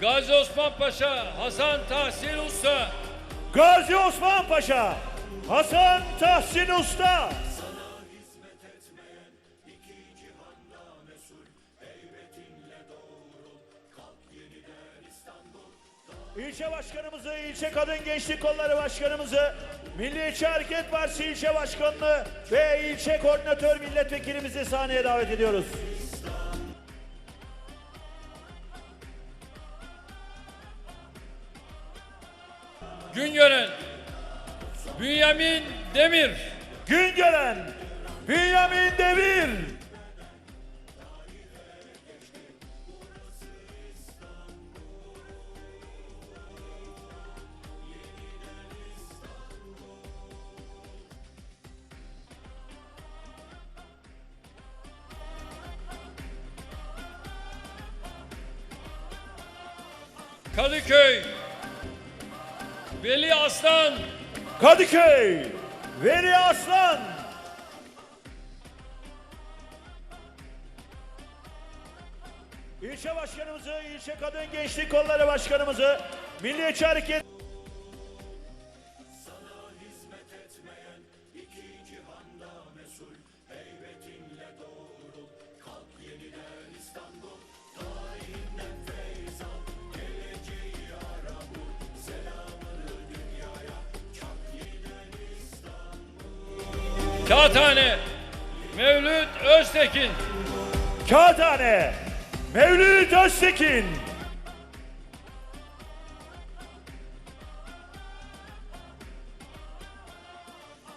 Gazi Osman Paşa, Hasan Tahsin Usta, Gazi Osman Paşa, Hasan Tahsin Usta. İlçe başkanımızı, ilçe kadın gençlik kolları başkanımızı, Milliyetçi Hareket Partisi ilçe başkanını ve ilçe koordinatör milletvekilimizi sahneye davet ediyoruz. Güngören, Bünyamin Demir, Güngören, Bünyamin Demir, Kadıköy, Veli Aslan, Kadıköy, Veli Aslan, İlçe başkanımızı, ilçe kadın gençlik kolları başkanımızı, Milliyetçi Hareket Kağıthane, Mevlüt Öztekin, Kağıthane, Mevlüt Öztekin,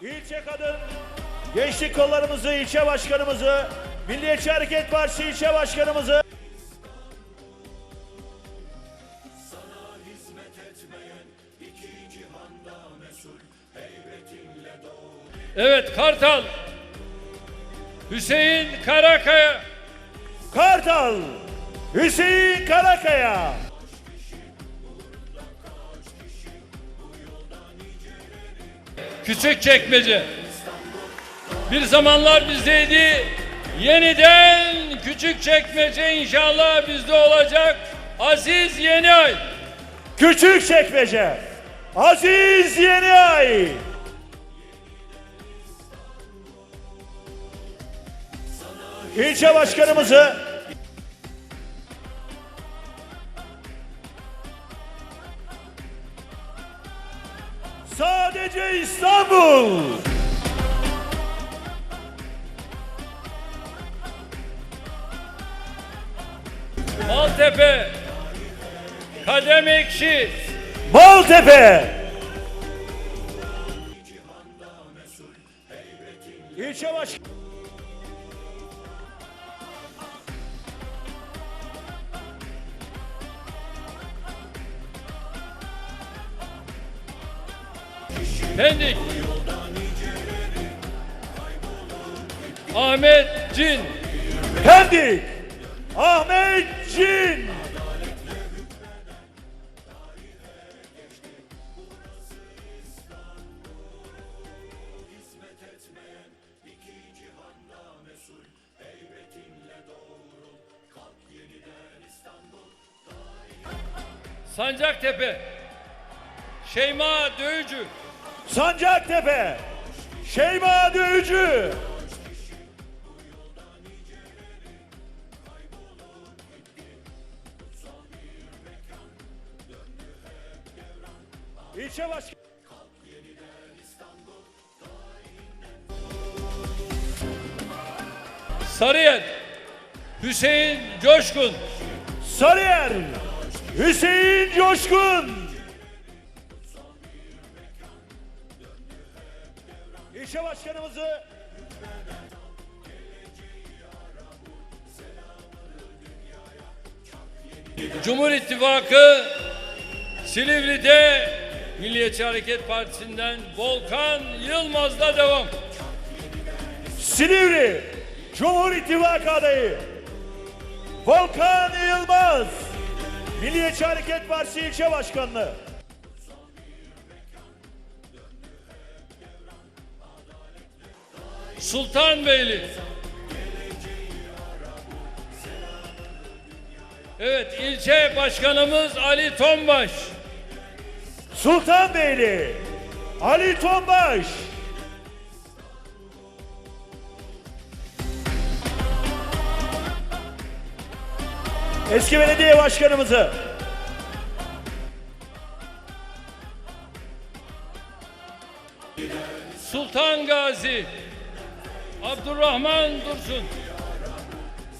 İlçe kadın gençlik kollarımızı, ilçe başkanımızı, Milliyetçi Hareket Partisi ilçe başkanımızı, evet Kartal, Hüseyin Karakaya, Kartal, Hüseyin Karakaya, Küçükçekmece. Bir zamanlar bizdeydi. Yeniden Küçükçekmece inşallah bizde olacak. Aziz Yeniay. Küçükçekmece, Aziz Yeniay, İlçe başkanımızı Sadece İstanbul. Maltepe. Kadem Ekşi. Maltepe. İlçe baş... Pendik. Ahmet Cin. Pendik. Ahmet Cin. Sancaktepe. Şeyma Dövücü. Sancaktepe. Şeyma Dövücü. İlçe başkanı. Sarıyer. Hüseyin Coşkun. Sarıyer. Hüseyin Coşkun. İlçe başkanımızı Cumhur İttifakı Silivri'de Milliyetçi Hareket Partisi'nden Volkan Yılmaz'la devam. Silivri Cumhur İttifakı adayı Volkan Yılmaz Milliyetçi Hareket Partisi ilçe başkanlığı Sultanbeyli. Evet ilçe başkanımız Ali Tombaş. Sultanbeyli Ali Tombaş. Eski belediye başkanımızı Sultan Gazi. Abdurrahman Dursun.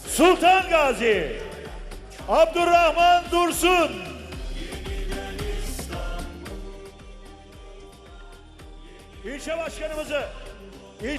Sultan Gazi Abdurrahman Dursun İlçe başkanımızı İl-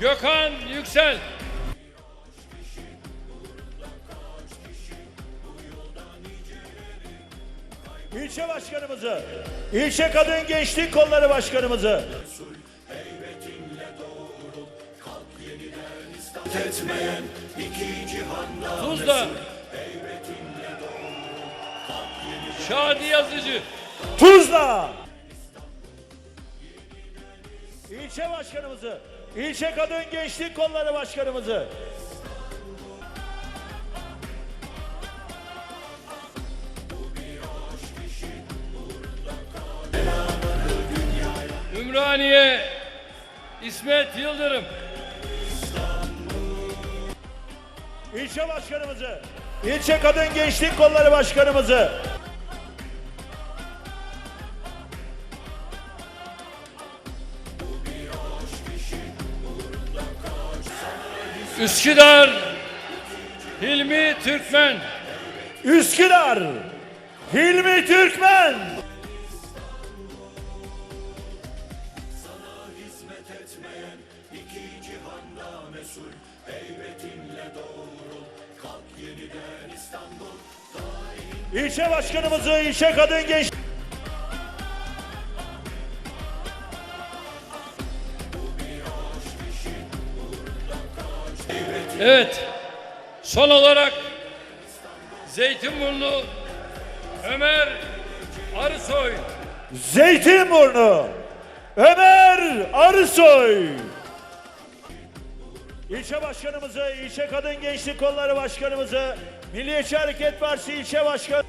Gökhan Yüksel. İlçe başkanımızı, ilçe kadın gençlik kolları başkanımızı, Tuzla. Şadi Yazıcı. Tuzla. İlçe başkanımızı, ilçe kadın gençlik kolları başkanımızı, Ümraniye. İsmet Yıldırım. ilçe başkanımızı, ilçe kadın gençlik kolları başkanımızı, Üsküdar. Hilmi Türkmen. Üsküdar, Hilmi Türkmen. İlçe başkanımızı, ilçe kadın genç Evet. Son olarak Zeytinburnu Ömer Arısoy. Zeytinburnu, Ömer Arısoy. İlçe başkanımızı, ilçe kadın gençlik kolları başkanımızı, Milliyetçi Hareket Partisi ilçe başkanı.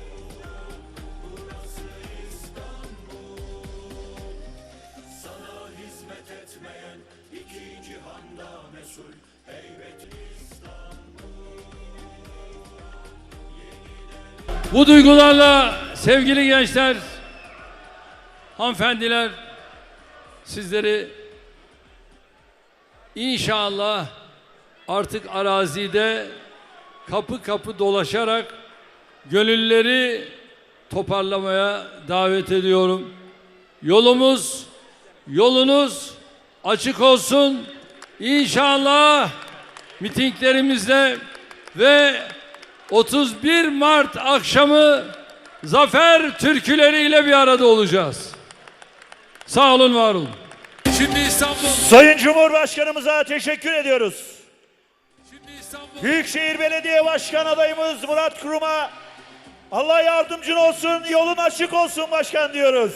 Bu duygularla sevgili gençler, hanımefendiler sizleri inşallah artık arazide kapı kapı dolaşarak gönülleri toparlamaya davet ediyorum. Yolumuz, yolunuz açık olsun. İnşallah mitinglerimizde ve 31 Mart akşamı zafer türküleriyle bir arada olacağız. Sağ olun, var olun. Şimdi İstanbul. Sayın Cumhurbaşkanımıza teşekkür ediyoruz. Şimdi İstanbul. Büyükşehir Belediye Başkan adayımız Murat Kurum'a Allah yardımcın olsun, yolun açık olsun başkan diyoruz.